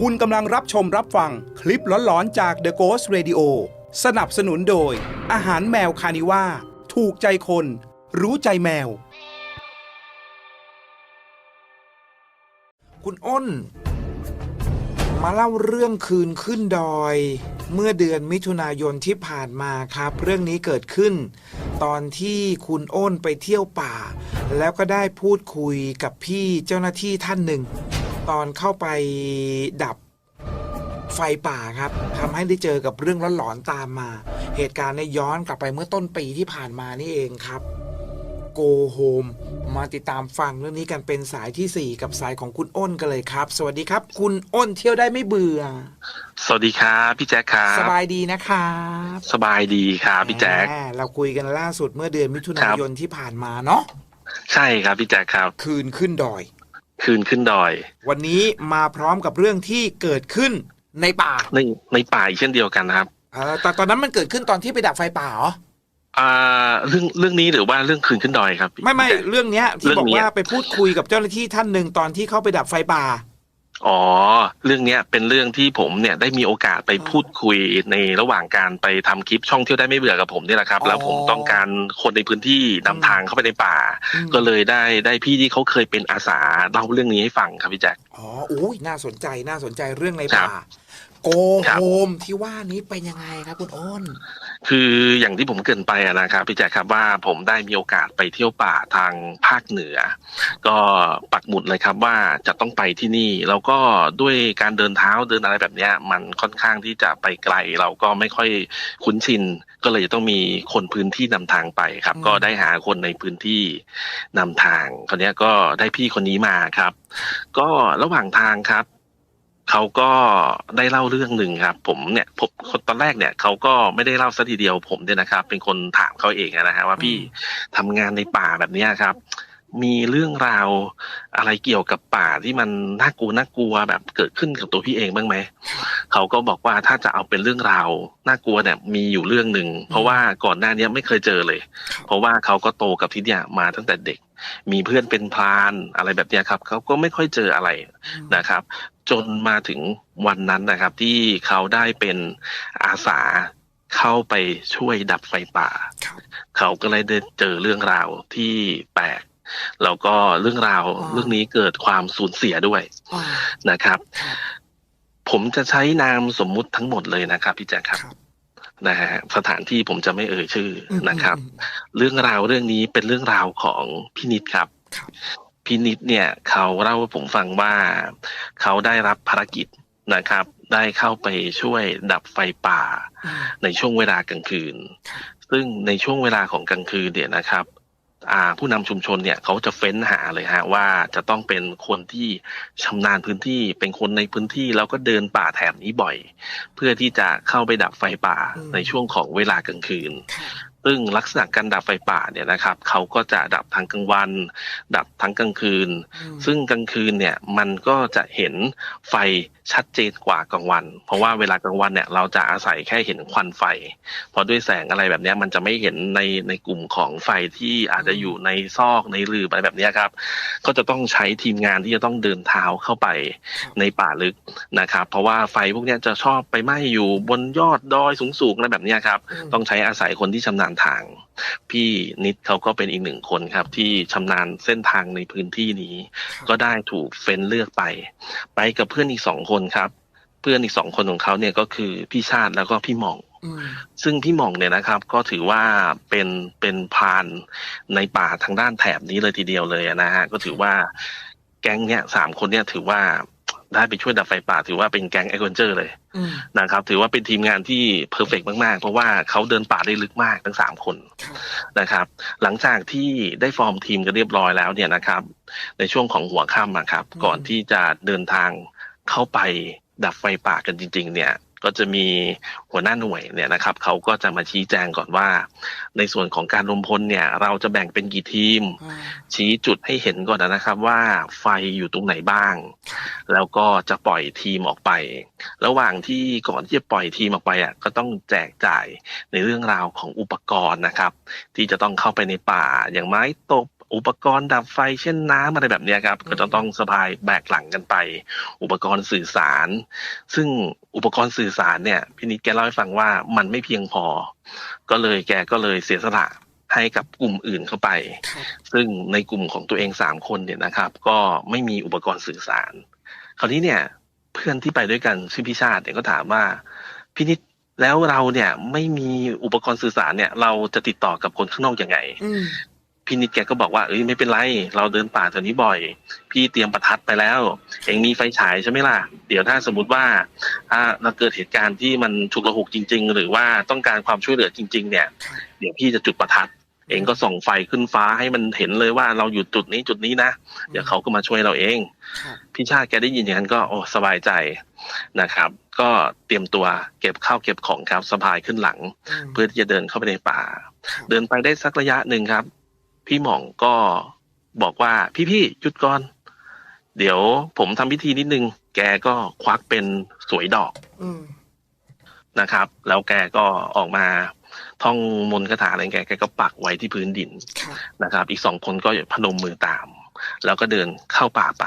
คุณกำลังรับชมรับฟังคลิปหลอนๆจาก The Ghost Radio สนับสนุนโดย อาหารแมวคานิว่า ถูกใจคน รู้ใจแมว คุณอ้น มาเล่าเรื่องคืนขึ้นดอย เมื่อเดือนมิถุนายนที่ผ่านมาครับ เรื่องนี้เกิดขึ้น ตอนที่คุณอ้นไปเที่ยวป่า แล้วก็ได้พูดคุยกับพี่เจ้าหน้าที่ท่านหนึ่ง ตอนเข้าไปดับไฟป่าครับทำให้ได้เจอกับเรื่องหลอนๆตามมา เหตุการณ์ในยย้อนกลับไปเมื่อต้นปีที่ผ่านมานี่เองครับ Go Home มาติดตามฟังเรื่องนี้กันเป็นสายทีสี่ 4 กับสายของคุณอ้นกันเลยครับ สวัสดีครับ คุณอ้นเที่ยวได้ไม่เบื่อ สวัสดีครับพี่แจ๊คครับสบายดีนะครับสบายดีครับพี่แจ๊คอ่าเราคุยกันล่าสุดเมื่อเดือนมิถุนายนที่ผ่านมาเนาะใช่ครับพี่แจ๊คครับ คืนขึ้นดอย คืนขึ้นดอย วันนี้มาพร้อมกับเรื่องที่เกิดขึ้นในป่าในในป่าอีกเช่นเดียวกันนะครับเออแต่ตอนนั้นมันเกิดขึ้นตอนที่ไปดับไฟป่าเหรออ่าเรื่องเรื่องนี้หรือว่าเรื่องคืนขึ้นดอยครับพี่ไม่ไม่แจ๊คเรื่องเนี้ยที่เรื่องบอกเนี้ยว่าไปพูดคุยกับเจ้าหน้าที่ท่านหนึ่งตอนที่เข้าไปดับไฟป่า อ๋อ เรื่องเนี้ยเป็นเรื่องที่ผมเนี่ยได้มีโอกาสไปอ๋อพูดคุยในระหว่างการไปทำคลิปช่องเที่ยวได้ไม่เบื่อกับผมนี่แหละครับอ๋อแล้วผมต้องการคนในพื้นที่นำทางเข้าไปในป่าอืมก็เลยได้ได้พี่ที่เขาเคยเป็นอาสาเล่าเรื่องนี้ให้ฟังครับพี่แจ๊ค อ๋ออุ้ยน่าสนใจน่าสนใจเรื่องในครับป่า โกครับโฮมที่ว่านี้เป็นยังไงครับคุณอ้น คืออย่างที่ผมเกรินไปอะนะครับพี่แจ๊คครับว่าผมได้มีโอกาสไปเที่ยวป่าทางภาคเหนือ ก็ปักหมุดเลยครับว่าจะต้องไปที่นี่ แล้วก็ด้วยการเดินเท้าเดินอะไรแบบเนี้ยมันค่อนข้างที่จะไปไกล เราก็ไม่ค่อยคุ้นชิน ก็เลยจะต้องมีคนพื้นที่นำทางไปครับอืมก็ได้หาคนในพื้นที่นำทางคนนี้ยก็ได้พี่คนนี้มาครับ ก็ระหว่างทางครับเขาก็ได้เล่าเรื่องหนึ่งครับ ผมเนี่ยผมตอนแรกเนี่ยเขาก็ไม่ได้เล่าซะทีเดียวผมเนี่ยนะครับ เป็นคนถามเขาเองนะฮะว่าพี่ทำงานในป่าแบบเนี้ยครับ มีเรื่องราวอะไรเกี่ยวกับป่าที่มันน่ากลัวน่ากลัวแบบเกิดขึ้นกับตัวพี่เองบ้างไหมเขาก็บอกว่าถ้าจะเอาเป็นเรื่องราวน่ากลัวเนี่ยมีอยู่เรื่องหนึ่งเพราะว่าก่อนหน้านี้ไม่เคยเจอเลย เพราะว่าเขาก็โตกับที่เนี่ยมาตั้งแต่เด็ก มีเพื่อนเป็นพรานอะไรแบบเนี้ยครับเขาก็ไม่ค่อยเจออะไรนะครับ จนมาถึงวันนั้นนะครับ ที่เขาได้เป็นอาสาเข้าไปช่วยดับไฟป่าครับเขาก็เลยได้เจอเรื่องราวที่แปลก แล้วก็เรื่องราวอ๋อเรื่องนี้เกิดความสูญเสียด้วยอ่านะครับครับ ผมจะใช้นามสมมุติทั้งหมดเลยนะครับพี่แจ๊คครับครับนะฮะสถานที่ผมจะไม่เอ่ยชื่ออมนะครับอืมเรื่องราวเรื่องนี้เป็นเรื่องราวของพี่นิดครับครับพี่นิดเนี่ยเขาเล่าให้ผมฟังว่าเขาได้รับภารกิจนะครับ ได้เข้าไปช่วยดับไฟป่าอืมในช่วงเวลากลางคืนครับซึ่งในช่วงเวลาของกลางคืนเนี่ยนะครับอ่า ผู้นำชุมชนเนี่ยเขาจะเฟ้นหาเลยฮะว่าจะต้องเป็นคนที่ชำนาญพื้นที่เป็นคนในพื้นที่แล้วก็เดินป่าแถบนี้บ่อย เพื่อที่จะเข้าไปดับไฟป่าอืมในช่วงของเวลากลางคืนครับ ซึ่งลักษณะการดับไฟป่าเนี่ยนะครับเขาก็จะดับทั้งกลางวัน ดับทั้งกลางคืนอืมซึ่งกลางคืนเนี่ยมันก็จะเห็นไฟชัดเจนกว่ากลางวัน เพราะว่าเวลากลางวันเนี่ยเราจะอาศัยแค่เห็นควันไฟ เพราะด้วยแสงอะไรแบบเนี้ยมันจะไม่เห็นในในกลุ่มของไฟที่อาจจะอยู่ในซอกในหลืบอะไรแบบเนี้ยครับ ก็จะต้องใช้ทีมงานที่จะต้องเดินเท้าเข้าไปครับในป่าลึกนะครับ เพราะว่าไฟพวกเนี้ยจะชอบไปไหม้อยู่บนยอดดอยสูงๆอะไรแบบเนี้ยครับมต้องใช้อาศัยคนที่ชำนาญทาง พี่นิดเขาก็เป็นอีกหนึ่งคนครับ ที่ชำนาญเส้นทางในพื้นที่นี้ครับก็ได้ถูกเฟ้นเลือกไป ไปกับเพื่อนอีกสองคนครับ เพื่อนอีกสองคนของเขาเนี่ยก็คือพี่ชาติแล้วก็พี่หม่องอืมซึ่งพี่หม่องเนี่ยนะครับก็ถือว่าเป็นเป็นพรานในป่าทางด้านแถบนี้เลยทีเดียวเลยนะฮะก็ถือว่าแก๊งเนี้ยสามคนเนี่ยถือว่า ได้ไปช่วยดับไฟป่า ถือว่าเป็นแก๊งแอคเวนเจอร์เลยอืมนะครับ ถือว่าเป็นทีมงานที่เพอร์เฟกมากๆ เพราะว่าเขาเดินป่าได้ลึกมากทั้งสามคนครับนะครับ หลังจากที่ได้ฟอร์มทีมกันเรียบร้อยแล้วเนี่ยนะครับ ในช่วงของหัวค่ำอะครับอืมก่อนที่จะเดินทางเข้าไปดับไฟป่ากันจริง ๆ เนี่ย ก็จะมีหัวหน้าหน่วยเนี่ยนะครับเขาก็จะมาชี้แจงก่อนว่า ในส่วนของการรวมพลเนี่ยเราจะแบ่งเป็นกี่ทีมอ่าชี้จุดให้เห็นก่อนนะครับว่าไฟอยู่ตรงไหนบ้าง แล้วก็จะปล่อยทีมออกไป ระหว่างที่ก่อนที่จะปล่อยทีมออกไปอะก็ต้องแจกจ่ายในเรื่องราวของอุปกรณ์นะครับ ที่จะต้องเข้าไปในป่าอย่างไม้ตบ อุปกรณ์ดับไฟเช่นน้ำอะไรแบบเนี้ยครับอืมก็จะต้องสะพายแบกหลังกันไป อุปกรณ์สื่อสาร ซึ่งอุปกรณ์สื่อสารเนี่ยพี่นิดแกเล่าให้ฟังว่ามันไม่เพียงพอ ก็เลยแกก็เลยเสียสละให้กับกลุ่มอื่นเข้าไปครับซึ่งในกลุ่มของตัวเองสามคนเนี่ยนะครับ ก็ไม่มีอุปกรณ์สื่อสาร คราวนี้เนี่ย เพื่อนที่ไปด้วยกันชื่อพิชาติเนี่ยก็ถามว่าพี่นิดแล้วเราเนี่ยไม่มีอุปกรณ์สื่อสารเนี่ย เราจะติดต่อกับคนข้างนอกยังไงอืม พี่นิดแกก็บอกว่าเอ้ยไม่เป็นไร เราเดินป่าแถวนี้บ่อย พี่เตรียมประทัดไปแล้ว เองมีไฟฉายใช่ไหมล่ะ เดี๋ยวถ้าสมมติว่าถ้าเราเกิดเหตุการณ์ที่มันฉุกระหุกจริง ๆ หรือว่าต้องการความช่วยเหลือจริง ๆ เนี่ยครับเดี๋ยวพี่จะจุดประทัด เองก็ส่องไฟขึ้นฟ้าให้มันเห็นเลยว่าเราอยู่จุดนี้จุดนี้นะเดี๋ยวเขาก็มาช่วยเราเองครับพี่ชาติแกได้ยินอย่างนั้นก็โอ้สบายใจนะครับ ก็เตรียมตัวเก็บข้าวเก็บของครับสะพายขึ้นหลังมเพื่อที่จะเดินเข้าไปในป่าครับเดินไปได้สักระยะหนึ่งครับ พี่หม่องก็บอกว่าพี่พี่ๆหยุดก่อน เดี๋ยวผมทำพิธีนิดนึง แกก็ควักเป็นสวยดอกอืมนะครับ แล้วแกก็ออกมาท่องมนต์คาถาอะไรแกแกก็ปักไว้ที่พื้นดินครับนะครับ อีกสองคนก็พนมมือตาม แล้วก็เดินเข้าป่าไป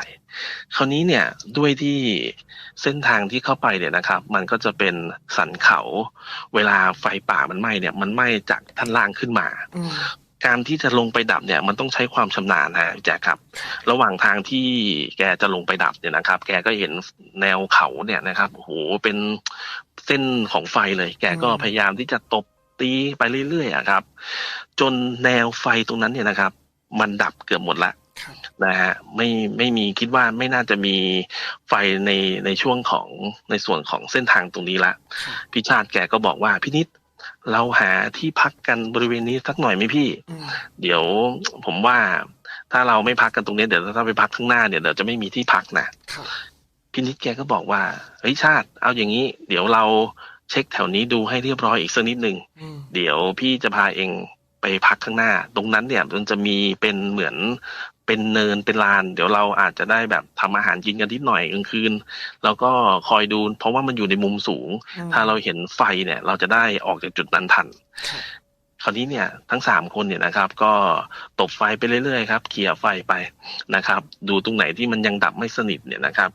คราวนี้เนี่ยด้วยที่เส้นทางที่เข้าไปเนี่ยนะครับ มันก็จะเป็นสันเขา เวลาไฟป่ามันไหม้เนี่ย มันไหม้จากท่านล่างขึ้นมาอืม การที่จะลงไปดับเนี่ยมันต้องใช้ความชำนาญฮะพี่แจ๊คครับ ระหว่างทางที่แกจะลงไปดับเนี่ยนะครับ แกก็เห็นแนวเขาเนี่ยนะครับโอ้โหเป็นเส้นของไฟเลย แกก็พยายามที่จะตบตีไปเรื่อยๆอะครับ จนแนวไฟตรงนั้นเนี่ยนะครับ มันดับเกือบหมดละครับนะฮะไม่ไม่มีคิดว่าไม่น่าจะมีไฟในในช่วงของในส่วนของเส้นทางตรงนี้ละครับพี่ชาติแกก็บอกว่าพี่นิด เราหาที่พักกันบริเวณนี้สักหน่อยไหมพี่อืมเดี๋ยวผมว่าถ้าเราไม่พักกันตรงนี้เดี๋ยวถ้าไปพักข้างหน้าเนี่ยเดี๋ยวจะไม่มีที่พักนะครับพี่นิดแกก็บอกว่าเฮ้ยชาติ เอาอย่างนี้ เดี๋ยวเราเช็คแถวนี้ดูให้เรียบร้อยอีกสักนิดหนึ่งอืมเดี๋ยวพี่จะพาเองไปพักข้างหน้า ตรงนั้นเนี่ยมันจะมีเป็นเหมือน เป็นเนินเป็นลาน เดี๋ยวเราอาจจะได้แบบทำอาหารกินกันนิดหน่อยกลางคืนแล้วก็คอยดู เพราะว่ามันอยู่ในมุมสูงอืมถ้าเราเห็นไฟเนี่ย เราจะได้ออกจากจุดนั้นทันครับคราวนี้เนี่ยทั้งสามคนเนี่ยนะครับ ก็ตบไฟไปเรื่อยๆครับเขี่ยไฟไปนะครับ ดูตรงไหนที่มันยังดับไม่สนิทเนี่ยนะครับ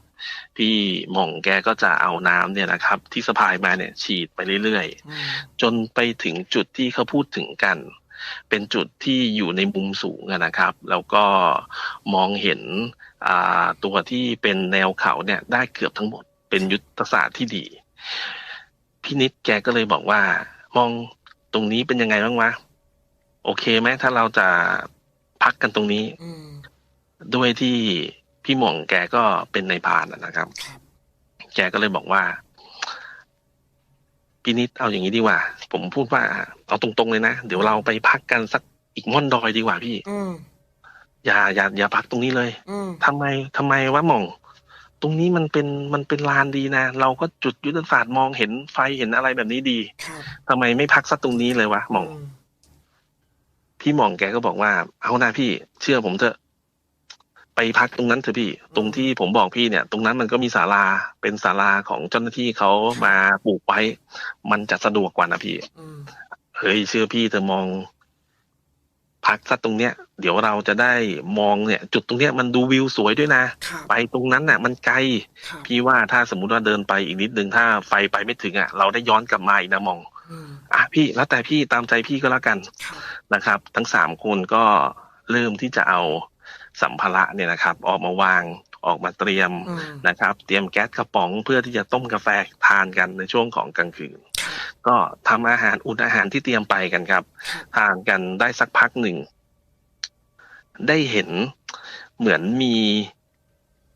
พี่หม่องแกก็จะเอาน้ำเนี่ยนะครับ ที่สะพายมาเนี่ยฉีดไปเรื่อยๆอืมจนไปถึงจุดที่เขาพูดถึงกัน เป็นจุดที่อยู่ในมุมสูงอะนะครับ แล้วก็มองเห็นอ่าตัวที่เป็นแนวเขาเนี่ยได้เกือบทั้งหมด เป็นยุทธศาสตร์ที่ดีพี่นิดแกก็เลยบอกว่า มองตรงนี้เป็นยังไงบ้างวะโอเคไหมถ้าเราจะพักกันตรงนี้อืมด้วยที่พี่หม่องแกก็เป็นในายพรานอะนะครับครับ แกก็เลยบอกว่า พี่นิดเอาอย่างนี้ดีกว่า ผมพูดว่าเอาตรงๆเลยนะ เดี๋ยวเราไปพักกันสักอีกม่อนดอยดีกว่าพี่อืมอย่าอย่าอย่าพักตรงนี้เลยอืมทำไมทำไมวะหม่อง ตรงนี้มันเป็นมันเป็นลานดีนะเราก็จุดยุทธศาสตร์มองเห็นไฟเห็นอะไรแบบนี้ดีครับทำไมไม่พักสักตรงนี้เลยวะหม่องมพี่หม่องแกก็บอกว่า เอานะพี่ เชื่อผมเถอะ ไปพักตรงนั้นเถอะพี่ ตรงที่ผมบอกพี่เนี่ย ตรงนั้นมันก็มีศาลาเป็นศาลาของเจ้าหน้าที่เขามาปลูกไว้ มันจะสะดวกกว่านะพี่อืมเฮ้ยเชื่อพี่เธอมอง พักสักตรงเนี้ย เดี๋ยวเราจะได้มองเนี่ย จุดตรงเนี้ยมันดูวิวสวยด้วยนะครับไปตรงนั้นน่ะ มันไกลครับพี่ว่าถ้าสมมุติว่าเดินไปอีกนิดนึงถ้าไฟไปไม่ถึงอะเราได้ย้อนกลับมาอีกนะมองอืมอะพี่แล้วแต่พี่ตามใจพี่ก็แล้วกันครับนะครับ ทั้งสามคนก็เริ่มที่จะเอา สัมภาระเนี่ยนะครับ ออกมาวางออกมาเตรียมอืมนะครับ เตรียมแก๊สกระป๋องเพื่อที่จะต้มกาแฟทานกันในช่วงของกลางคืนครับก็ทำอาหารอุ่นอาหารที่เตรียมไปกันครับครับ ทานกันได้สักพักหนึ่ง ได้เห็นเหมือนมี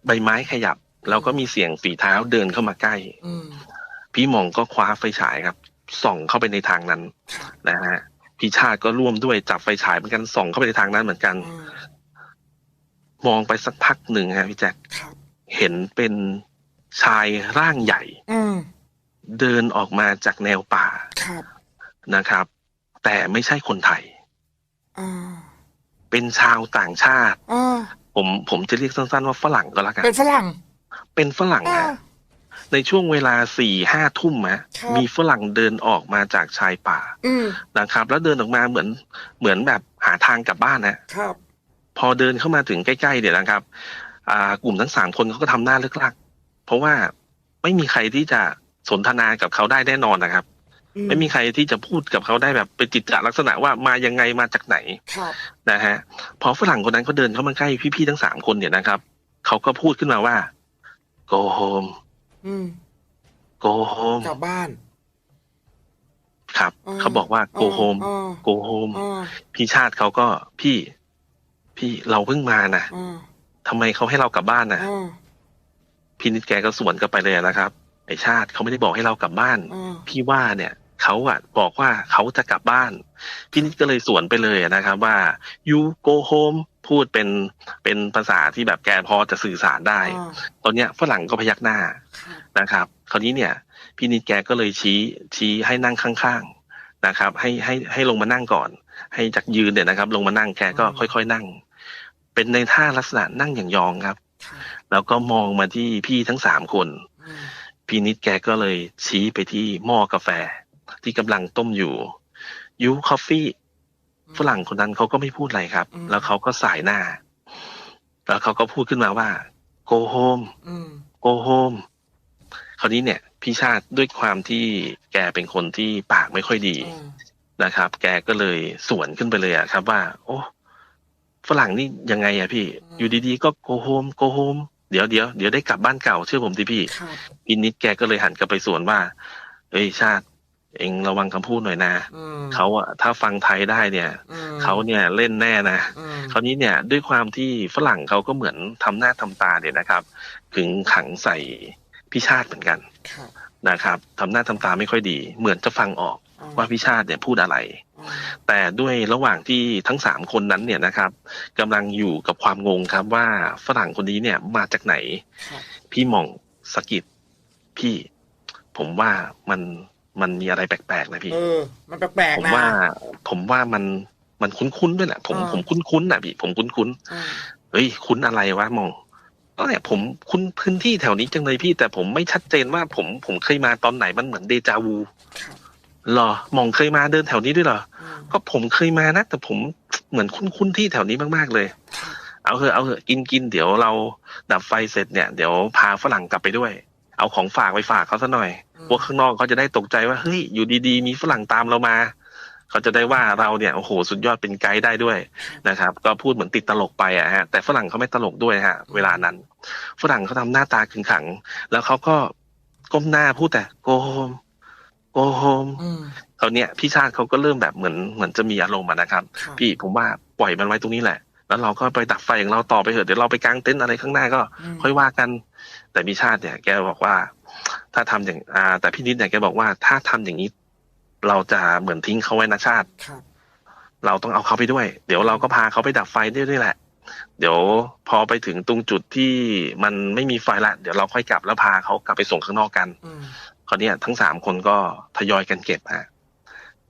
ใบไม้ขยับ แล้วก็มีเสียงฝีเท้าเดินเข้ามาใกล้อืมพี่หมองก็คว้าไฟฉายครับ ส่องเข้าไปในทางนั้นครับนะฮะพี่ชาติก็ร่วมด้วยจับไฟฉายเหมือนกันส่องเข้าไปในทางนั้นเหมือนกันอื มมองไปสักพักหนึ่งฮะพี่แจ็คครับเห็นเป็นชายร่างใหญ่อืมเดินออกมาจากแนวป่าครับนะครับ แต่ไม่ใช่คนไทยอ่าเป็นชาวต่างชาติอ่าผมผมจะเรียกสั้นๆว่าฝรั่งก็แล้วกันเป็นฝรั่ง เป็นฝรั่งอ่าฮะในช่วงเวลาสี่ห้าทุ่มฮะครับมีฝรั่งเดินออกมาจากชายป่าอืมนะครับ แล้วเดินออกมาเหมือนเหมือนแบบหาทางกลับบ้านนะครับ พอเดินเข้ามาถึงใกล้ๆเนี่ยนะครับ อ่ากลุ่มทั้งสามคนเขาก็ทำหน้าเลิกลัก เพราะว่าไม่มีใครที่จะสนทนากับเขาได้แน่นอนนะครับ ไม่มีใครที่จะพูดกับเขาได้แบบเป็นจิตจลักษณะว่ามายังไงมาจากไหนครับนะฮะพอฝรั่งคนนั้นเขาเดินเข้ามาใกล้พี่ๆทั้งสามคนเนี่ยนะครับเขาก็พูดขึ้นมาว่า go home อืม go home กลับบ้านครับอ่าเขาบอกว่า go home อ่า go home อ่าพี่ชาติเขาก็พี่ พี่เราเพิ่งมานะอ่าทำไมเขาให้เรากลับบ้านนะอ่าพี่นิดแกก็สวนกลับไปเลยนะครับ ไอชาติเขาไม่ได้บอกให้เรากลับบ้านอ่าพี่ว่าเนี่ยเขาอะบอกว่าเขาจะกลับบ้าน พี่นิดก็เลยสวนไปเลยนะครับ ว่า you go home พูดเป็นเป็นภาษาที่แบบแกพอจะสื่อสารได้ อ่าตอนเนี้ยฝรั่งก็พยักหน้าครับนะครับคราวนี้เนี่ยพี่นิดแกก็เลยชี้ชี้ให้นั่งข้างๆนะครับ ให้ให้ให้ลงมานั่งก่อน ให้จากยืนเนี่ยนะครับ ลงมานั่งแกก็ค่อยๆนั่ง เป็นในท่าลักษณะนั่งอย่างยองครับครับแล้วก็มองมาที่พี่ทั้งสามคนอืมพี่นิดแกก็เลยชี้ไปที่หม้อกาแฟ ที่กำลังต้มอยู่ยูคอฟฟี่ฝรั่งคนนั้นเขาก็ไม่พูดอะไรครับ แล้วเขาก็สายหน้า แล้วเขาก็พูดขึ้นมาว่า go home อืม go home คราวนี้เนี่ย พี่ชาติด้วยความที่แกเป็นคนที่ปากไม่ค่อยดีอ่านะครับ แกก็เลยสวนขึ้นไปเลยอะครับว่า โอ้ ฝรั่งนี่ยังไงอะพี่ อยู่ดีๆ ก็ go home go home เดี๋ยวเดี๋ยวเดี๋ยวได้กลับบ้านเก่าเชื่อผมดิพี่ครับพี่นิดแกก็เลยหันกลับไปสวนว่า เอ้ยชาติ เองระวังคำพูดหน่อยนะอืมเขาอะถ้าฟังไทยได้เนี่ยอืมเขาเนี่ยเล่นแน่นะอืมคราวนี้เนี่ยด้วยความที่ฝรั่งเขาก็เหมือนทำหน้าทำตาเนี่ยนะครับขึงขังใส่พี่ชาติเหมือนกันครับนะครับทำหน้าทำตาไม่ค่อยดี เหมือนจะฟังออกอ่ ว่าพี่ชาติเนี่ยพูดอะไรอ่าแต่ด้วยระหว่างที่ทั้งสามคนนั้นเนี่ยนะครับกำลังอยู่กับความงงครับว่าฝรั่งคนนี้เนี่ยมาจากไหนครับพี่หมองสะกิดพี่ ผมว่ามันมันมีอะไรแปลกๆนะพี่เออมันแปลกผมๆนะว่า ผมว่ามันมันคุ้นๆด้วยแหละผมอ่าผมคุ้นๆนะพี่ ผมคุ้นอ่าๆเฮ้ยคุ้นอะไรวะหมองก็เนี่ยผมคุ้นพื้นที่แถวนี้จังเลยพี่ แต่ผมไม่ชัดเจนว่าผมผมเคยมาตอนไหนมันเหมือนเดจาวูครับเหรอหมองเคยมาเดินแถวนี้ด้วยเหรออืมก็ผมเคยมานะ แต่ผมเหมือนคุ้นๆที่แถวนี้มากๆเลยครับเอาเถอะเอาเถอะกินกินเดี๋ยวเราดับไฟเสร็จเนี่ย เดี๋ยวพาฝรั่งกลับไปด้วย เอาของฝากไปฝากเขาซะหน่อยอืมพวกข้างนอกเขาจะได้ตกใจว่าเฮ้ยอยู่ดีๆ มีฝรั่งตามเรามาเขาจะได้ว่าเราเนี่ยโอ้โหสุดยอดเป็นไกด์ได้ด้วยนะครับ ก็พูดเหมือนติดตลกไปอะฮะ แต่ฝรั่งเขาไม่ตลกด้วยฮะ เวลานั้น ฝรั่งเขาทำหน้าตาขึงขัง แล้วเขาก็ก้มหน้าพูดแต่ go home go home อืมคราวเนี้ยพี่ชาติเขาก็เริ่มแบบเหมือนเหมือนจะมีอารมณ์อะนะครับครับ พี่ผมว่าปล่อยมันไว้ตรงนี้แหละ แล้วเราก็ไปดับไฟของเราต่อไปเถอะเดี๋ยวเราไปกางเต็นท์อะไรข้างหน้าก็มค่อยว่ากัน แต่พี่ชาติเนี่ย แกบอกว่า ถ้าทำอย่างอ่า แต่พี่นิดเนี่ยแกบอกว่าถ้าทำอย่างนี้ เราจะเหมือนทิ้งเขาไว้นะชาติครับเราต้องเอาเขาไปด้วย เดี๋ยวเราก็พาเขาไปดับไฟด้วยด้วยแหละ เดี๋ยวพอไปถึงตรงจุดที่มันไม่มีไฟละ เดี๋ยวเราค่อยกลับแล้วพาเขากลับไปส่งข้างนอกกัน อืมคราวเนี้ยทั้งสามคนก็ทยอยกันเก็บฮะ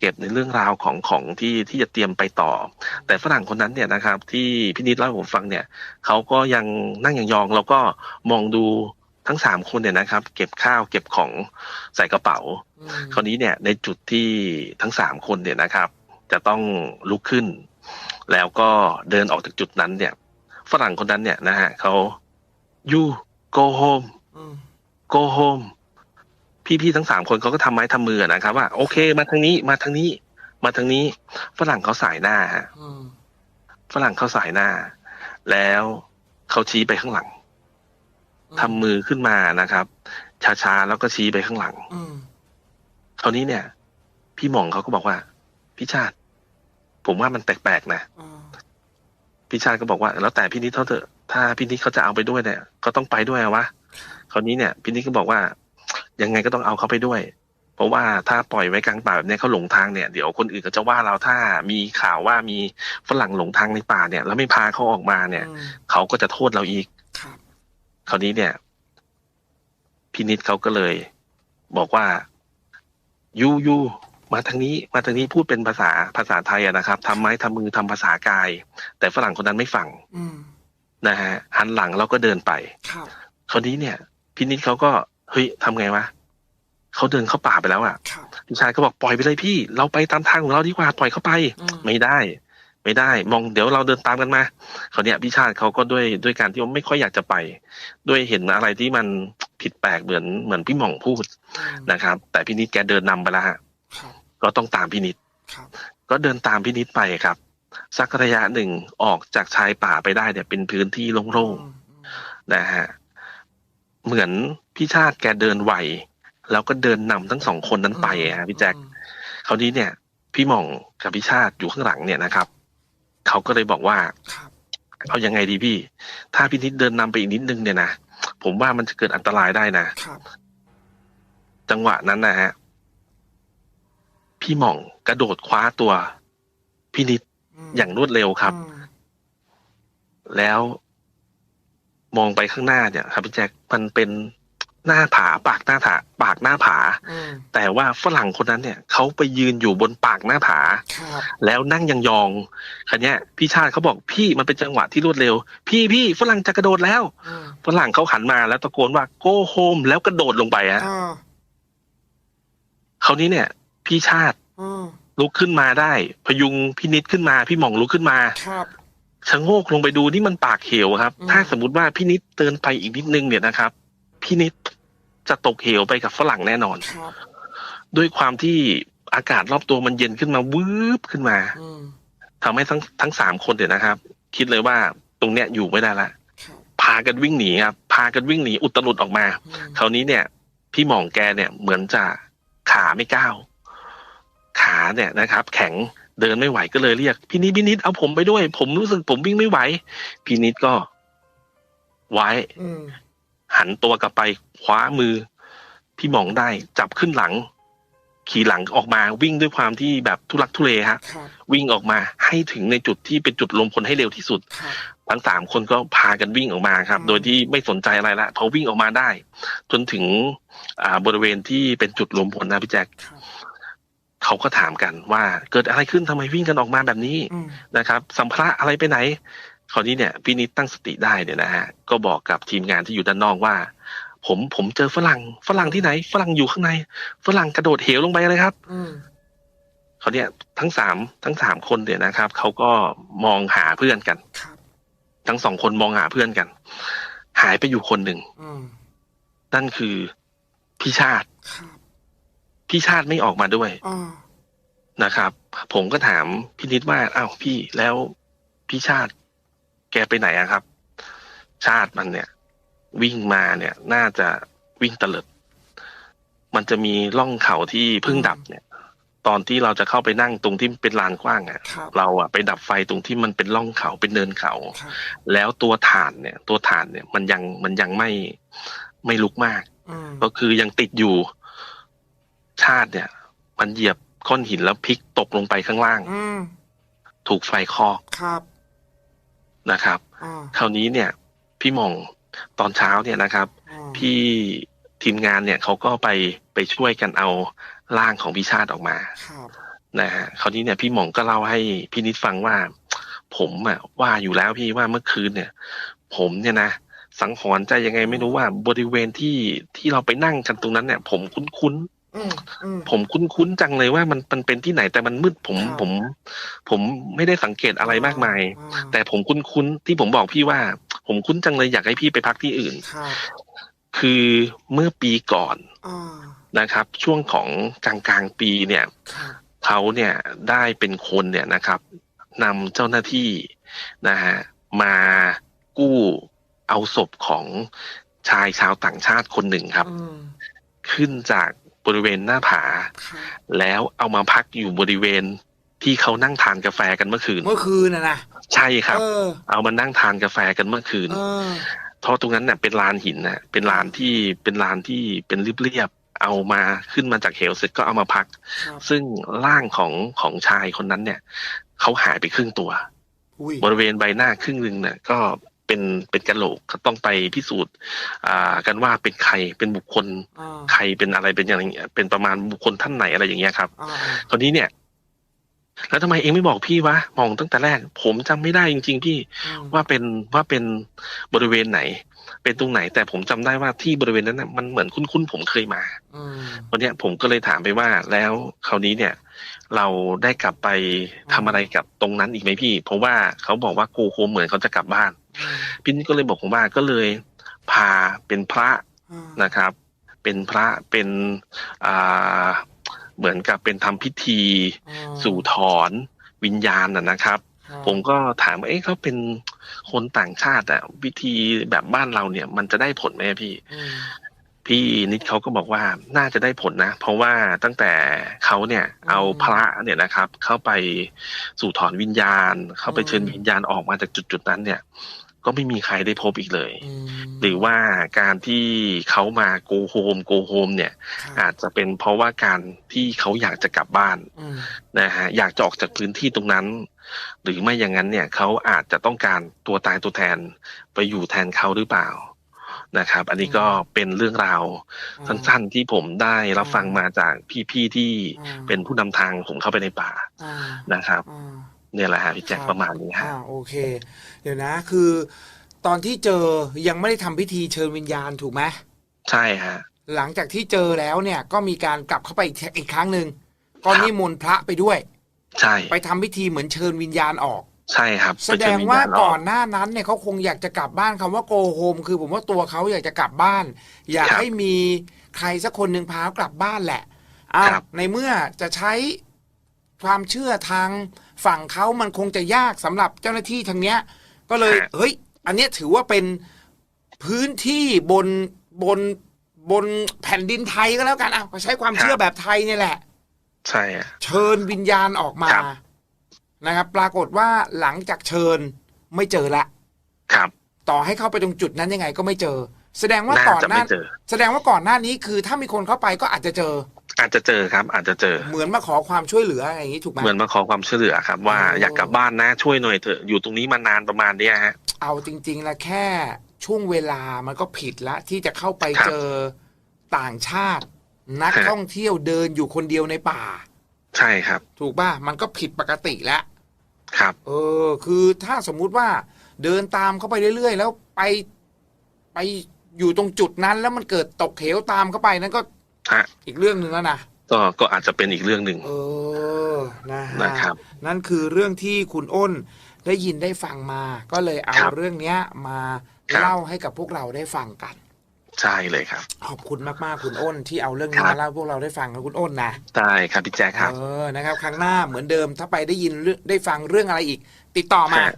เก็บในเรื่องราวของของที่ที่จะเตรียมไปต่อ แต่ฝรั่งคนนั้นเนี่ยนะครับ ที่พี่นิดเล่าให้ผมฟังเนี่ยเขาก็ยังนั่งยองๆแล้วก็มองดูทั้งสามคนเนี่ยนะครับ เก็บข้าวเก็บของใส่กระเป๋าอืมคราวนี้เนี่ยในจุดที่ทั้งสามคนเนี่ยนะครับ จะต้องลุกขึ้น แล้วก็เดินออกจากจุดนั้นเนี่ย ฝรั่งคนนั้นเนี่ยนะฮะเขา you go home อืม go home พี่ๆทั้งสามคนเขาก็ทำไม้ทำมือนะครับ ว่าโอเค มาทางนี้มาทางนี้ มาทางนี้ ฝรั่งเขาสายหน้าฮะอืมฝรั่งเขาสายหน้า แล้วเขาชี้ไปข้างหลังทำมือขึ้นมานะครับช้าๆแล้วก็ชี้ไปข้างหลังอืมคราวนี้เนี่ย พี่หม่องเขาก็บอกว่า พี่ชาติ ผมว่ามันแปลกๆนะอ่าพี่ชาติก็บอกว่า แล้วแต่พี่นิดเขาเถอะถ้าพี่นิดเขาจะเอาไปด้วยเนี่ย ก็ต้องไปด้วยอะวะคราวนี้เนี่ยพี่นิดก็บอกว่า ยังไงก็ต้องเอาเขาไปด้วย เพราะว่าถ้าปล่อยไว้กลางป่าแบบเนี้ยเขาหลงทางเนี่ยเดี๋ยวคนอื่นก็จะว่าเราถ้ามีข่าวว่ามีฝรั่งหลงทางในป่าเนี่ย แล้วไม่พาเขาออกมาเนี่ยอืมเขาก็จะโทษเราอีกครับคราวนี้เนี่ยพี่นิดเขาก็เลย บอกว่ายูยูมาทางนี้มาทางนี้พูดเป็นภาษาภาษาไทยอะนะครับทำไม้ทำมือทำภาษากาย แต่ฝรั่งคนนั้นไม่ฟังอืมนะฮะหันหลังแล้วก็เดินไปครับคราวนี้เนี่ยพี่นิดเขาก็ เฮ้ยทำไงวะเขาเดินเข้าป่าไปแล้วอะครับพี่ชายก็บอกปล่อยไปเลยพี่ เราไปตามทางของเราดีกว่าปล่อยเข้าไปอืมไม่ได้ ไม่ได้ มองเดี๋ยวเราเดินตามกันมาเขาวเนี่ยพี่ชาติเขาก็ด้วยด้วยการที่ว่าไม่ค่อยอยากจะไป ด้วยเห็นอะไรที่มันผิดแปลกเหมือนเหมือนพี่หม่องพูดอืมนะครับ แต่พี่นิดแกเดินนำไปแล้วฮะครับก็ต้องตามพี่นิดครับก็เดินตามพี่นิดไปครับ สักระยะหนึ่งออกจากชายป่าไปได้เนี่ยเป็นพื้นที่โล่งอืมๆนะฮะ เหมือนพี่ชาติแกเดินไวแล้วก็เดินนำทั้งสองคนนั้นไปอะฮะพี่แจ็คอืมคราวนี้เนี่ย พี่หม่องกับพี่ชาติอยู่ข้างหลังเนี่ยนะครับเขาก็เลยบอกว่าครับเอายังไงดีพี่ ถ้าพี่นิดเดินนำไปอีกนิดนึงเนี่ยนะผมว่ามันจะเกิดอันตรายได้นะครับจังหวะนั้นนะฮะพี่หม่องกระโดดคว้าตัวพี่นิดมอย่างรวดเร็วครับอืมแล้ว มองไปข้างหน้าเนี่ยครับพี่แจ็คมันเป็นหน้าผาปากหน้าผาปากหน้าผาอืมแต่ว่าฝรั่งคนนั้นเนี่ยเขาไปยืนอยู่บนปากหน้าผาครับแล้วนั่งยองๆคันนี้ยพี่ชาติเขาบอกพี่มันเป็นจังหวะที่รวดเร็ว พี่พี่ฝรั่งจะกระโดดแล้วอืมฝรั่งเขาหันมาแล้วตะโกนว่า go home แล้วกระโดดลงไปฮะอ่าคราวนี้เนี่ย พี่ชาติอืมลุกขึ้นมาได้ พยุงพี่นิดขึ้นมา พี่หม่องลุกขึ้นมาครับ ชะโงกลงไปดูนี่มันปากเหวครับอืมถ้าสมมติว่าพี่นิดเตือนไปอีกนิดนึงเนี่ยนะครับ พี่นิดจะตกเหวไปกับฝรั่งแน่นอนครับด้วยความที่อากาศรอบตัวมันเย็นขึ้นมาวืบขึ้นมาอืมทำให้ทั้งทั้งสามคนเนี่ยนะครับ คิดเลยว่าตรงเนี้ยอยู่ไม่ได้ละครับพากันวิ่งหนีครับพากันวิ่งหนีอุตลุดออกมาอืมคราวนี้เนี่ย พี่หม่องแกเนี่ยเหมือนจะขาไม่ก้าวขาเนี่ยนะครับ แข็ง เดินไม่ไหวก็เลยเรียกพี่นิดพี่นิดเอาผมไปด้วย ผมรู้สึกผมวิ่งไม่ไหวพี่นิดก็ ไว้อืมหันตัวกลับไปคว้ามือ พี่หม่องได้ จับขึ้นหลัง ขี่หลังออกมาวิ่งด้วยความที่แบบทุลักทุเลฮะครับวิ่งออกมาให้ถึงในจุดที่เป็นจุดรวมพลให้เร็วที่สุดครับทั้งสามคนก็พากันวิ่งออกมาครับอืมโดยที่ไม่สนใจอะไรละพอวิ่งออกมาได้ จนถึงอ่าบริเวณที่เป็นจุดรวมพลนะพี่แจ็คครับ เขาก็ถามกันว่าเกิดอะไรขึ้นทำไมวิ่งกันออกมาแบบนี้อืมนะครับ สัมภาระอะไรไปไหนคราวนี้เนี่ยพี่นิดตั้งสติได้เนี่ยนะฮะก็บอกกับทีมงานที่อยู่ด้านนอกว่า ผมผมเจอฝรั่งฝรั่งที่ไหน ฝรั่งอยู่ข้างใน ฝรั่งกระโดดเหวลงไปเลยครับอืมเขาเนี่ยทั้งสามทั้งสามคนเนี่ยนะครับเขาก็มองหาเพื่อนกันครับทั้งสองคนมองหาเพื่อนกัน หายไปอยู่คนหนึ่งอืมนั่นคือพี่ชาติครับ พี่ชาติไม่ออกมาด้วยอ่านะครับ ผมก็ถามพี่นิดว่าอ้าวพี่แล้วพี่ชาติ แกไปไหนอะครับ ชาติมันเนี่ย วิ่งมาเนี่ย น่าจะวิ่งเตลิดมันจะมีร่องเขาที่เพิ่งดับเนี่ย ตอนที่เราจะเข้าไปนั่งตรงที่เป็นลานกว้างอะครับเราอะไปดับไฟตรงที่มันเป็นร่องเขาเป็นเนินเขาครับแล้วตัวฐานเนี่ย ตัวฐานเนี่ย มันยังมันยังไม่ไม่ลุกมากอืมก็คือยังติดอยู่ ชาติเนี่ย มันเหยียบก้อนหินแล้วพลิกตกลงไปข้างล่าง อืมถูกไฟคอกครับนะครับ อ่าคราวนี้เนี่ย พี่หมองตอนเช้าเนี่ยนะครับ อ่าพี่ทีมงานเนี่ยเขาก็ไปไปช่วยกันเอาร่างของพี่ชาติออกมา ครับนะฮะคราวนี้เนี่ยพี่หมองก็เล่าให้พี่นิดฟังว่า ผมอะว่าอยู่แล้วพี่ว่าเมื่อคืนเนี่ย ผมเนี่ยนะสังหรณ์ใจยังไงไม่รู้ว่าบริเวณที่ที่เราไปนั่งกันตรงนั้นเนี่ย ผมคุ้นๆอืมอืม ผมคุ้นๆจังเลยว่ามันมันเป็นที่ไหนแต่มันมืดผมครับผม ผมไม่ได้สังเกตอะไรมากมายอ่าแต่ผมคุ้นๆที่ผมบอกพี่ว่า ผมคุ้นจังเลยอยากให้พี่ไปพักที่อื่นครับคือเมื่อปีก่อนอ่านะครับ ช่วงของกลางกลางๆปีเนี่ยครับเขาเนี่ยได้เป็นคนเนี่ยนะครับนำเจ้าหน้าที่นะฮะมากู้เอาศพของชายชาวต่างชาติคนหนึ่งครับอืมขึ้นจาก บริเวณหน้าผาครับแล้วเอามาพักอยู่บริเวณที่เขานั่งทานกาแฟกันเมื่อคืน เมื่อคืนน่ะนะใช่ครับเออเอามานั่งทานกาแฟกันเมื่อคืนเออเพราะตรงนั้นเน่ะเป็นลานหินน่ะเป็นลานที่เป็นลานที่เป็นเรียบๆเอามาขึ้นมาจากเหวเสร็จก็เอามาพักครับซึ่งร่างของของชายคนนั้นเนี่ยเขาหายไปครึ่งตัวอุ้ยบริเวณใบหน้าครึ่งหนึ่งเนี่ยก็ เป็นเป็นกระโหลกก็ต้องไปพิสูจน์อ่ากันว่าเป็นใครเป็นบุคคลอ่าใครเป็นอะไรเป็นอย่างเงี้ยเป็นประมาณบุคคลท่านไหนอะไรอย่างเงี้ยครับอ่าคราวนี้เนี่ยแล้วทำไมเองไม่บอกพี่วะมองตั้งแต่แรก ผมจำไม่ได้จริง ๆ พี่อืมว่าเป็นว่าเป็นบริเวณไหน เป็นตรงไหน แต่ผมจำได้ว่าที่บริเวณนั้นน่ะมันเหมือนคุ้นๆผมเคยมาอืมวันเนี้ยผมก็เลยถามไปว่า แล้วคราวนี้เนี่ย เราได้กลับไปทำอะไรกับตรงนั้นอีกไหมพี่ เพราะว่าเขาบอกว่ากูโคเหมือนเขาจะกลับบ้าน พี่นิดก็เลยบอกผมว่าก็เลยพาเป็นพระอืมนะครับ เป็นพระเป็นอ่าเหมือนกับเป็นทำพิธีอืมสู่ถอนวิญญาณนะนะครับครับ ผมก็ถามว่าเอ๊ะเขาเป็นคนต่างชาติอะวิธีแบบบ้านเราเนี่ย มันจะได้ผลไหมอะพี่อืมพี่นิดเขาก็บอกว่าน่าจะได้ผลนะ เพราะว่าตั้งแต่เขาเนี่ยเอาพระเนี่ยนะครับ เข้าไปสู่ถอนวิญญาณ เข้าไปเชิญวิญญาณออกมาจากจุดๆนั้นเนี่ย ก็ไม่มีใครได้พบอีกเลยอืมหรือว่าการที่เขามาโกโฮมโกโฮมเนี่ยครับอาจจะเป็นเพราะว่าการที่เขาอยากจะกลับบ้านอืมนะฮะอยากจะออกจากพื้นที่ตรงนั้น หรือไม่อย่างนั้นเนี่ยเขาอาจจะต้องการตัวตายตัวแทนไปอยู่แทนเขาหรือเปล่านะครับ อันนี้ก็เป็นเรื่องราวสั้นๆที่ผมได้รับฟังมาจากพี่ๆที่อ่าเป็นผู้นำทางผมเข้าไปในป่าอ่านะครับอ่า เนี่ยแหละฮะพี่แจ็คครับ ประมาณนี้ฮะ อ่าโอเค เดี๋ยวนะ คือ ตอนที่เจอยังไม่ได้ทำพิธีเชิญวิญญาณถูกไหมใช่ฮะ หลังจากที่เจอแล้วเนี่ยก็มีการกลับเข้าไปอีกอีกครั้งหนึ่งก็ครับนิมนต์พระไปด้วย ใช่ไปทำพิธีเหมือนเชิญวิญญาณออก ใช่ครับแสดงว่าไปเชิญญณก่อนหน้านั้นเนี่ยเขาคงอยากจะกลับบ้านคำว่าโกโฮมคือผมว่าตัวเขาอยากจะกลับบ้าน อยากครับให้มีใครสักคนหนึ่งพาเขากลับบ้านแหละอ้าวครับในเมื่อจะใช้ความเชื่อทาง ฝั่งเขามันคงจะยากสำหรับเจ้าหน้าที่ทางเนี้ย ก็เลย เฮ้ย อันเนี้ยถือว่าเป็นพื้นที่บนบนบนแผ่นดินไทยก็แล้วกันอะก็ใช้ความเชื่อแบบไทยเนี่ยแหละ ใช่ฮะเชิญวิญญาณออกมาครับ นะครับ ปรากฏว่าหลังจากเชิญไม่เจอละ ครับต่อให้เข้าไปตรงจุดนั้นยังไงก็ไม่เจอ แสดงว่าน่าก่อนจะหน้าไม่เจอ แสดงว่าก่อนหน้านี้คือถ้ามีคนเข้าไปก็อาจจะเจอ อาจจะเจอครับ อาจจะเจอ เหมือนมาขอความช่วยเหลืออะไรอย่างนี้ถูกไหมเหมือนมาขอความช่วยเหลือครับ ว่าโอ้อยากกลับบ้านนะช่วยหน่อยเถอะอยู่ตรงนี้มานานประมาณเนี้ยฮะ เอาจริงๆแล้วแค่ช่วงเวลามันก็ผิดละที่จะเข้าไปครับเจอต่างชาติ นักฮะท่องเที่ยวเดินอยู่คนเดียวในป่า ใช่ครับ ถูกป่ะมันก็ผิดปกติแล้วครับ เออ คือถ้าสมมุติว่าเดินตามเข้าไปเรื่อยๆ แล้วไปไปอยู่ตรงจุดนั้นแล้วมันเกิดตกเหวตามเข้าไปนั่นก็ ฮะอีกเรื่องหนึ่งแล้วนะก็ก็อาจจะเป็นอีกเรื่องหนึ่ง เออนะฮะนะครับนั่นคือเรื่องที่คุณอ้นได้ยินได้ฟังมา ก็เลยเอาครับเรื่องเนี้ยมาครับ เล่าให้กับพวกเราได้ฟังกัน ใช่เลยครับ ขอบคุณมากๆคุณอ้น ที่เอาเรื่องนี้ครับ มาเล่าให้พวกเราได้ฟังนะคุณอ้นนะได้ครับพี่แจ๊คครับ เออนะครับ ครั้งหน้าเหมือนเดิมถ้าไปได้ยินเรื่องได้ฟังเรื่องอะไรอีก ติดต่อมา ฮะ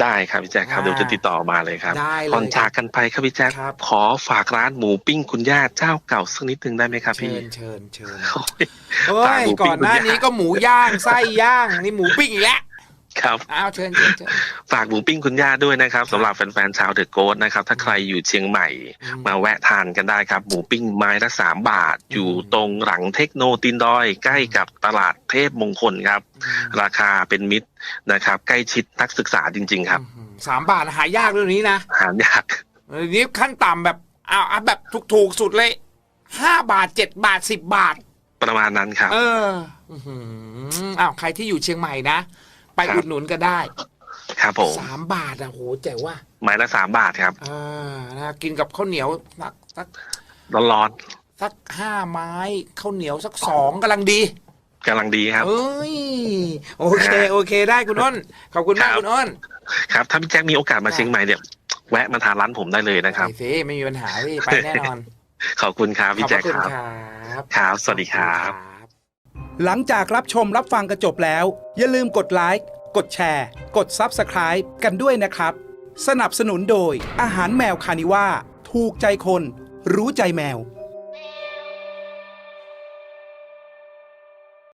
ได้ครับพี่แจ๊คครับอ่าเดี๋ยวจะติดต่อมาเลยครับได้เลยก่อนจากกันไปครับพี่แจ๊คครับ ขอฝากร้านหมูปิ้งคุณย่าเจ้าเก่าสักนิดนึงได้ไหมครับเชิพี่ญเชิญเชิญโอ้ยเฮ้ฝากยหมูปิ้งก่อนหน้านี้ก็หมูย่างไส้ย่างนี่หมูปิ้งอีกแล้ว ครับอ้าวเชิญเชิญเชิญฝากหมูปิ้งคุณย่าด้วยนะครับสำหรับแฟนๆชาวเดอะโกดนะครับ ถ้าใครอยู่เชียงใหม่อืมมาแวะทานกันได้ครับ หมูปิ้งไม้ละสามบาท อยู่ตรงหลังเทคโนตินดอย ใกล้กับตลาดเทพมงคลครับ ราคาเป็นมิตรนะครับ ใกล้ชิดนักศึกษาจริง ๆ ครับอืมสามบาทหายากเรื่องนี้นะหายากเดี๋ยวนี้ขั้นต่ำแบบเอาเอาแบบถูกๆสุดเลยห้าบาทเจ็ดบาทสิบบาท ประมาณนั้นครับ เอออื้อหืออ้าวใครที่อยู่เชียงใหม่นะ ไปครับ อุดหนุนก็ได้ครับผม สามบาทอะโหเจ๋วว่ะไม้ละสามบาทครับอ่านะกินกับข้าวเหนียวสักสักร้อนสักห้าไม้ข้าวเหนียวสักสองกำลังดี ๆกำลังดีครับ เอ้ยโอเคโอเคได้คุณอ้นขอบคุณมากครับ คุณอ้น ครับ ถ้าพี่แจ็คมีโอกาสมาครับเชียงใหม่เนี่ยแวะมาทานร้านผมได้เลยนะครับ ไปสิไม่มีปัญหาพี่ไปแน่นอนขอบคุณครับขพี่อบพแจ็คระคุณครับครับ ครับ สวัสดีครับขอณ หลังจากรับชมรับฟังกันจบแล้ว อย่าลืมกดไลค์ กดแชร์ กด Subscribe กันด้วยนะครับ สนับสนุนโดยอาหารแมวคานิว่า ถูกใจคน รู้ใจแมว